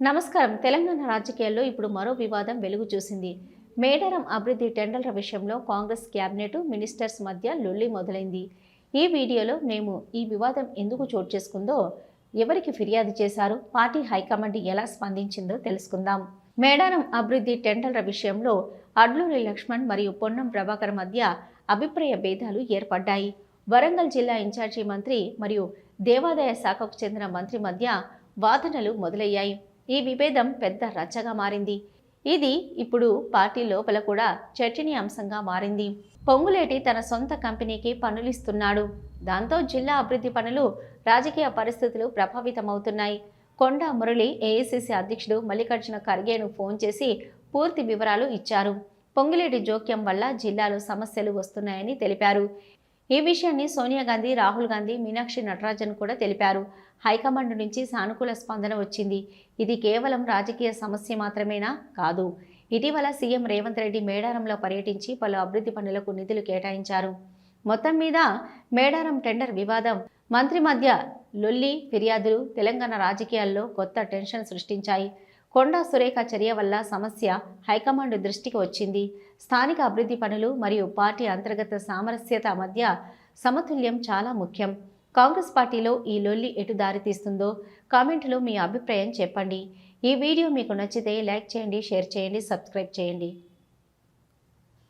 నమస్కారం. తెలంగాణ రాజకీయాల్లో ఇప్పుడు మరో వివాదం వెలుగు చూసింది. మేడారం అభివృద్ధి టెండర్ల విషయంలో కాంగ్రెస్ క్యాబినెట్ మినిస్టర్స్ మధ్య లొల్లి మొదలైంది. ఈ వీడియోలో మేము ఈ వివాదం ఎందుకు చోటు చేసుకుందో ఎవరికి ఫిర్యాదు చేశారు పార్టీ హైకమాండ్ ఎలా స్పందించిందో తెలుసుకుందాం. మేడారం అభివృద్ధి టెండర్ల విషయంలో అడ్లూరి లక్ష్మణ్ మరియు పొన్నం ప్రభాకర్ మధ్య అభిప్రాయ భేదాలు ఏర్పడ్డాయి. వరంగల్ జిల్లా ఇన్ఛార్జి మంత్రి మరియు దేవాదాయ శాఖకు చెందిన మంత్రి మధ్య వాదనలు మొదలయ్యాయి. ఈ విభేదం పెద్ద రచ్చగా మారింది. ఇది ఇప్పుడు పార్టీ లోపల కూడా చర్చనీయాంశంగా మారింది. పొంగులేటి తన సొంత కంపెనీకి పనులిస్తున్నాడు దాంతో జిల్లా అభివృద్ధి పనులు రాజకీయ పరిస్థితులు ప్రభావితమవుతున్నాయి. కొండ మురళి ఏఐసిసి అధ్యక్షుడు మల్లికార్జున ఖర్గేను ఫోన్ చేసి పూర్తి వివరాలు ఇచ్చారు. పొంగులేటి జోక్యం వల్ల జిల్లాలో సమస్యలు వస్తున్నాయని తెలిపారు. ఈ విషయాన్ని సోనియా గాంధీ రాహుల్ గాంధీ మీనాక్షి నటరాజన్ కూడా తెలిపారు. హైకమాండ్ నుంచి సానుకూల స్పందన వచ్చింది. ఇది కేవలం రాజకీయ సమస్య మాత్రమేనా? కాదు. ఇటీవల సీఎం రేవంత్ రెడ్డి మేడారంలో పర్యటించి పలు అభివృద్ధి పనులకు నిధులు కేటాయించారు. మొత్తం మీద మేడారం టెండర్ వివాదం. మంత్రి మధ్య లొల్లి ఫిర్యాదులు తెలంగాణ రాజకీయాల్లో కొత్త టెన్షన్ సృష్టించాయి. కొండా సురేఖ చర్య వల్ల సమస్య హైకమాండ్ దృష్టికి వచ్చింది. స్థానిక అభివృద్ధి పనులు మరియు పార్టీ అంతర్గత సామరస్యత మధ్య సమతుల్యం చాలా ముఖ్యం. కాంగ్రెస్ పార్టీలో ఈ లొల్లి ఎటు దారితీస్తుందో కామెంట్లో మీ అభిప్రాయం చెప్పండి. ఈ వీడియో మీకు నచ్చితే లైక్ చేయండి షేర్ చేయండి సబ్స్క్రైబ్ చేయండి.